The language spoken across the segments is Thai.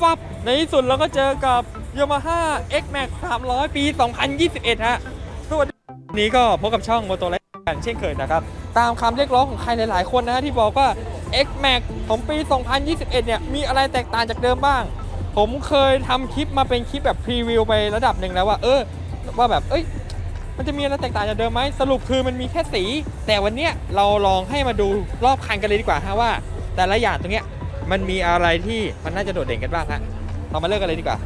ฟับในที่สุดเราก็เจอกับ Yamaha X Max 300 ปี 2021 ฮะสวัสดีวันนี้ก็พบกับช่อง m o t o l กันเช่นเคยนะครับ ตามคำเรียกร้องของใครหลายๆ คนนะฮะที่บอกว่า X Max ของปี 2021 เนี่ย มีอะไรแตกต่างจากเดิมบ้าง ผมเคยทำคลิปมาเป็นคลิปแบบพรีวิวไประดับหนึ่งแล้วว่า เออ ว่าแบบ เอ้ยมันจะมีอะไรแตกต่างจากเดิมไหมสรุปคือมันมีแค่สี แต่วันเนี้ยเราลองให้มาดูรอบคันกันเลยดีกว่าฮะว่า แต่ละอย่างตรงเนี้ย มันมีอะไรที่มันน่าจะโดดเด่นกันบ้างฮะเรามาเริ่มกันเลยดีกว่า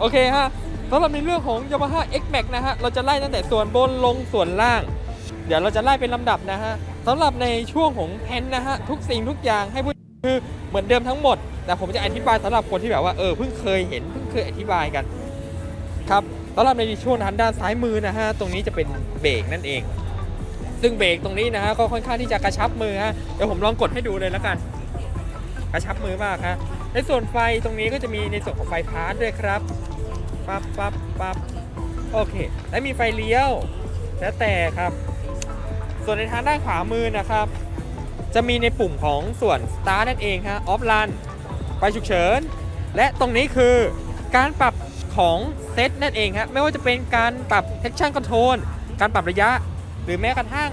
โอเคฮะสำหรับในเรื่องของ Yamaha X Max นะฮะ เราจะไล่ตั้งแต่ส่วนบนลงส่วนล่าง เดี๋ยวเราจะไล่เป็นลำดับนะฮะสำหรับในช่วงของแพนนะฮะ ทุกสิ่งทุกอย่างให้พูดคือเหมือนเดิมทั้งหมด แต่ผมจะอธิบายสำหรับคนที่แบบว่าเออเพิ่งเคยเห็นเพิ่งเคยอธิบายกันครับสำหรับในช่วงนั้นด้านซ้ายมือนะฮะตรงนี้จะเป็นเบรกนั่นเอง ซึ่งเบรกตรงนี้นะฮะก็ค่อนข้างที่จะกระชับมือฮะเดี๋ยวผมลองกดให้ดูเลยแล้วกัน กระชับมือมากฮะในส่วนไฟตรงนี้ก็จะมีในส่วนของไฟพาร์ทด้วยครับปั๊บปั๊บปั๊บโอเค และมีไฟเลี้ยว แล้วแต่ครับ ส่วนในทางด้านขวามือนะครับ จะมีในปุ่มของส่วน Start นั่นเองฮะ Off Run ไฟฉุกเฉิน และตรงนี้คือการปรับของเซตนั่นเองฮะไม่ว่าจะเป็นการปรับ traction control การปรับระยะ หรือแม้กระทั่ง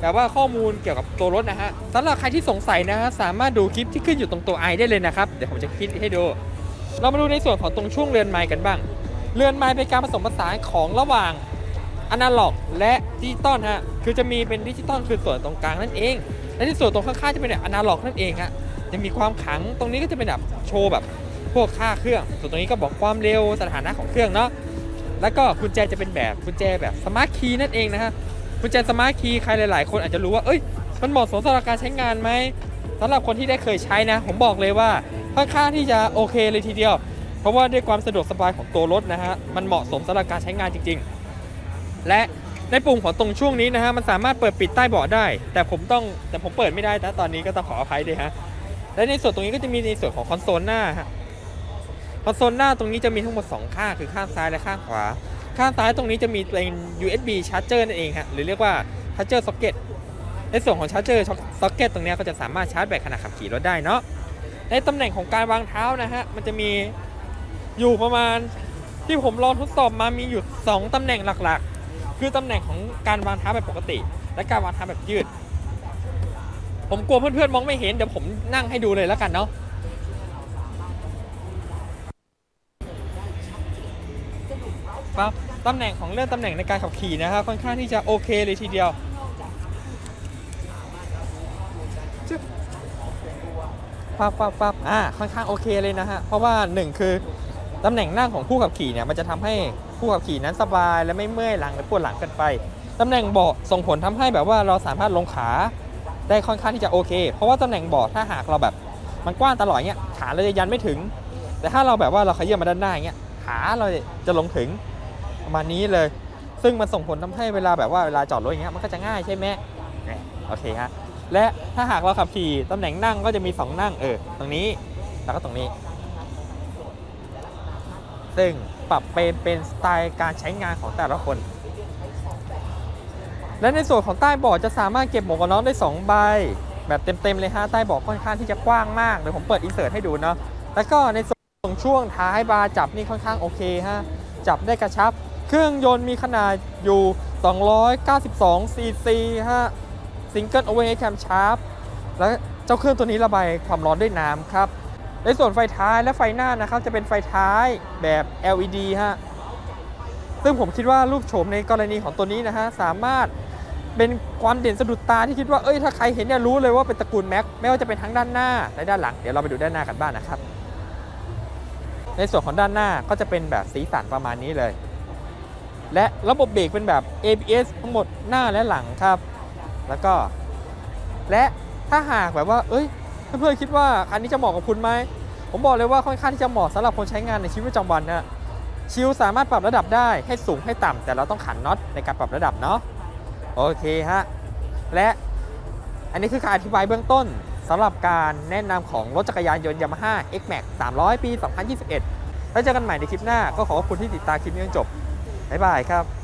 แบบว่าข้อมูลเกี่ยวกับตัวรถนะฮะสำหรับใครที่สงสัยนะฮะสามารถดูคลิปที่ขึ้นอยู่ตรงตัวไอได้เลยนะครับ เดี๋ยวผมจะคิดให้ดู เรามาดูในส่วนของตรงช่วงเรือนไม้กันบ้าง เรือนไม้เป็นการผสมผสานของระหว่างอนาล็อกและดิจิตอลฮะ คือจะมีเป็นดิจิตอลคือส่วนตรงกลางนั่นเอง และที่ส่วนตรงข้างๆจะเป็นแบบอนาล็อกนั่นเองฮะ จะมีความขัง ตรงนี้ก็จะเป็นแบบโชว์แบบพวกค่าเครื่อง ส่วนตรงนี้ก็บอกความเร็วสถานะของเครื่องเนาะ แล้วก็กุญแจจะเป็นแบบกุญแจแบบสมาร์ทคีย์นั่นเองนะฮะ กุญแจสมาร์ทคีย์ใครหลาย ๆ คนอาจจะรู้ว่า เอ้ย มันเหมาะสมสำหรับการใช้งานไหมสำหรับคนที่ได้เคยใช้นะ ผมบอกเลยว่าค่อนข้างที่จะโอเคเลยทีเดียว เพราะว่าด้วยความสะดวกสบายของตัวรถนะฮะ มันเหมาะสมสำหรับการใช้งานจริง ๆ และในปุ่มของตรงช่วงนี้นะฮะ มันสามารถเปิดปิดใต้เบาะได้ แต่ผมต้อง แต่ผมเปิดไม่ได้นะตอนนี้ก็ต้องขออภัยด้วยฮะ และในส่วนตรงนี้ก็จะมีในส่วนของคอนโซลหน้าฮะ คอนโซลหน้าตรงนี้จะมีทั้งหมด 2 ข้างคือข้างซ้ายและข้างขวา ข้างซ้ายตรงนี้จะมีเป็น USB charger นั่นเองฮะหรือเรียกว่า charger socket ในส่วนของ charger socket ตรงนี้ก็จะสามารถชาร์จแบตขณะขับขี่รถได้เนาะในตำแหน่งของการวางเท้านะฮะ มันจะมีอยู่ประมาณที่ผมลองทดสอบมามีอยู่ 2ตำแหน่งหลักๆ คือตำแหน่งของการวางเท้าแบบปกติ และการวางเท้าแบบยืด ผมกลัวเพื่อนๆมองไม่เห็นเดี๋ยวผมนั่งให้ดูเลยแล้วกันเนาะ ครับตำแหน่งของเรื่องตำแหน่งในการขับขี่นะครับค่อนข้างที่จะโอเคเลยทีเดียวปั๊บปั๊บปั๊บอ่าค่อนข้างโอเคเลยนะฮะเพราะว่าหนึ่งคือตำแหน่งนั่งของผู้ขับขี่เนี่ยมันจะทำให้ผู้ขับขี่นั้นสบายและไม่เมื่อยหลังหรือปวดหลังเกินไปตำแหน่งเบาะส่งผลทำให้แบบว่าเราสามารถลงขาได้ค่อนข้างที่จะโอเค เพราะว่าตำแหน่งเบาะถ้าหากเราแบบมันกว้างตลอดเงี้ยขาเราจะยันไม่ถึง แต่ถ้าเราแบบว่าเราขยับมาด้านหน้าอย่างเงี้ยขาเราจะลงถึง ประมาณนี้เลย ซึ่งมันส่งผลทำให้เวลาแบบว่าเวลาจอดรถอย่างเงี้ยมันก็จะง่ายใช่ไหมโอเคฮะและถ้าหากเราขับขี่ตำแหน่งนั่งก็จะมี 2 นั่งเออตรงนี้แล้วก็ตรงนี้ ซึ่งปรับเป็นเป็นสไตล์การใช้งานของแต่ละคน และในส่วนของใต้เบาะจะสามารถเก็บหมวกกันน็อกได้ 2 ใบ แบบเต็มๆเลยฮะใต้เบาะค่อนข้างที่จะกว้างมากเดี๋ยวผมเปิดอินเสิร์ตให้ดูเนาะแล้วก็ในส่วนของช่วงท้ายบาร์จับนี่ค่อนข้างโอเคฮะจับได้กระชับ เครื่องยนต์มีขนาดอยู่ 292ซีซีฮะซิงเกิลโอเวอร์เฮดแคมชาร์ปและเจ้าเครื่องตัวนี้ระบายความร้อนด้วยน้ำครับ ในส่วนไฟท้ายและไฟหน้านะครับ จะเป็นไฟท้ายแบบ LED ฮะ ซึ่งผมคิดว่ารูปโฉมในกรณีของตัวนี้นะฮะ สามารถเป็นความเด่นสะดุดตาที่คิดว่า เอ้ย ถ้าใครเห็นเนี่ยรู้เลยว่าเป็นตระกูลแม็ก ไม่ว่าจะเป็นทั้งด้านหน้าและด้านหลัง เดี๋ยวเราไปดูด้านหน้ากันบ้างนะครับ ในส่วนของด้านหน้าก็จะเป็นแบบสีสันประมาณนี้เลย และระบบเบรกเป็นแบบ ABS ทั้งหมดหน้าและหลังครับ แล้วก็ และถ้าหากแบบว่า เอ้ย เพื่อนๆคิดว่าคันนี้จะเหมาะกับคุณไหม ผมบอกเลยว่าค่อนข้างที่จะเหมาะสำหรับคนใช้งานในชีวิตประจำวันนะชิลสามารถปรับระดับได้ให้สูงให้ต่ำแต่เราต้องขันน็อตในการปรับระดับเนาะโอเคฮะ และอันนี้คือการอธิบายเบื้องต้นสำหรับการแนะนำของรถจักรยานยนต์ Yamaha X Max 300 ปี 2021 แล้วเจอกันใหม่ในคลิปหน้าก็ขอบคุณที่ติดตามคลิปนี้จนจบ บ๊ายบายครับ